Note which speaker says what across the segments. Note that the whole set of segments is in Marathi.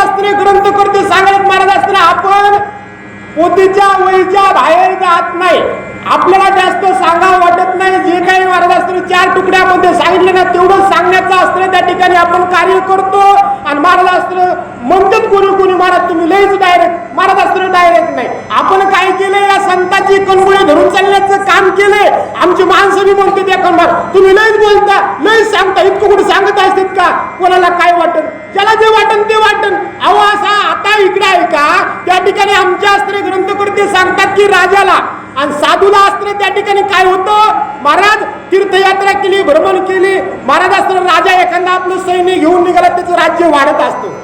Speaker 1: शास्त्रीय ग्रंथ करते सांगत महाराज असताना आपण पोतीच्या वहीच्या बाहेर जात नाही. आपल्याला जास्त सांगावं वाटत नाही. जे काही महाराज चार तुकड्यामध्ये सांगितलं ना तेवढं सांगण्याचं असतं. त्या ठिकाणी आपण कार्य करतो. आणि महाराजास्त्र म्हणतात कोणी कोणी महाराज तुम्ही लयच डायरेक्ट महाराजास्त्र डायरेक्ट नाही. आपण काय केलंय? या संतांची कणगुळे धरून चालण्याचं काम केलंय. आमची माणसं बी म्हणते त्या कणमार तुम्ही लयच बोलता लय सांगता. कोणाला काय वाटन? ज्याला जे वाटन ते वाटन. अहो असा आता इकडे ऐका त्या ठिकाणी आमच्या अस्त्र ग्रंथकर्ते सांगतात की राजाला. आणि साधूला अस्त्र त्या ठिकाणी काय होतं? महाराज तीर्थयात्रा केली भ्रमण केली. महाराज अस्त्र राजा एखादा आपलं सैन्य घेऊन निघाला त्याचं राज्य वाढत असतं.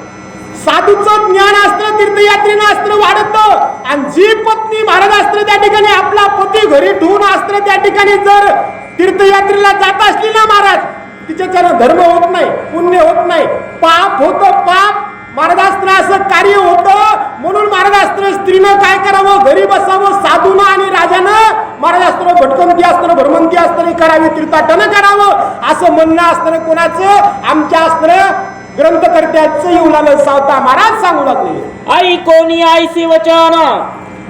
Speaker 1: साधूचं ज्ञान अस्त्र तीर्थयात्रेनं अस्त्र वाढतं. आणि जी पत्नी महाराज अस्त्र त्या ठिकाणी आपला पती घरी ठेवून अस्त्र त्या ठिकाणी जर तीर्थयात्रेला जात असली ना महाराज तिच्याच्यानं धर्म होत नाही पुण्य होत नाही. पाप होतं पाप. महाराजास्त्र असं कार्य होतं. म्हणून महाराजास्त्र स्त्रीनं काय करावं? घरी बसावं साधून आणि राजानं. महाराजास्त्र भटकंती असताना भ्रमंती असताना करावी तीर्थाटनं करावं. असं म्हणणं असताना कोणाचं? आमच्या अस्त्र ग्रंथकर्त्याचं येऊ लागलं सावता महाराज सांगू लागले.
Speaker 2: आई कोणी आईसी वचन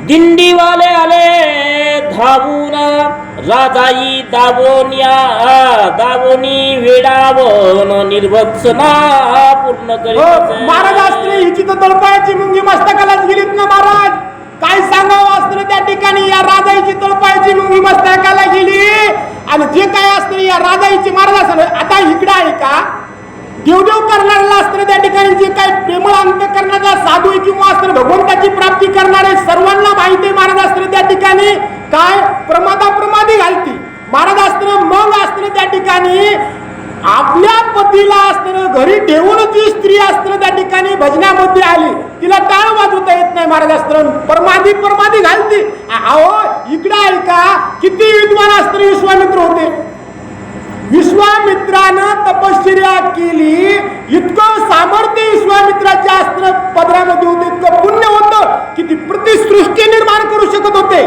Speaker 2: दिंडीवाले आले. धावून राजाई दाबोनिया दाबोनी वेडावण निर्वत्सना पूर्ण
Speaker 1: हो,
Speaker 2: करीत
Speaker 1: महाराज अस्त्र हिची तर तळपायाची मुंगी मस्तकालाच गेलीत ना महाराज. काय सांगावं अस्त्र त्या ठिकाणी? या राजाईची तळपायाची मुंगी मस्तकाला गेली. आणि जे काय अस्त्र या राजाईची महाराज असं आता इकडे आहे का? देवदेव करणाऱ्याला अस्त्र त्या ठिकाणी जे काय प्रेमळ अंत करणारा साधू किंवा अस्त्र भगवंताची प्राप्ती करणारे सर्वांना माहिती आहे महाराज अस्त्र त्या ठिकाणी काय प्रमादा प्रमादी घालती. महाराज अस्त्र मग अस्त्र त्या ठिकाणी आपल्या पतीला अस्त्र घरी ठेवून जी स्त्री अस्त्र त्या ठिकाणी भजनामध्ये आली तिला टाळ वाजवता येत नाही महाराज अस्त्र परमादी परमादी घालती. अहो इकडे ऐका किती विद्वान अस्त्र विश्वामित्र होते. विश्वामित्रानं तपश्चर्या केली. इतकं सामर्थ्य विश्वामित्राच्या अस्त्र पदरामध्ये होते इतकं पुण्य होतं की ती प्रतिसृष्टी निर्माण करू शकत होते.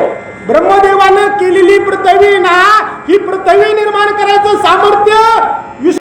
Speaker 1: ब्रह्मदेवानं केलेली पृथ्वी ना ही पृथ्वी निर्माण करायचं सामर्थ्य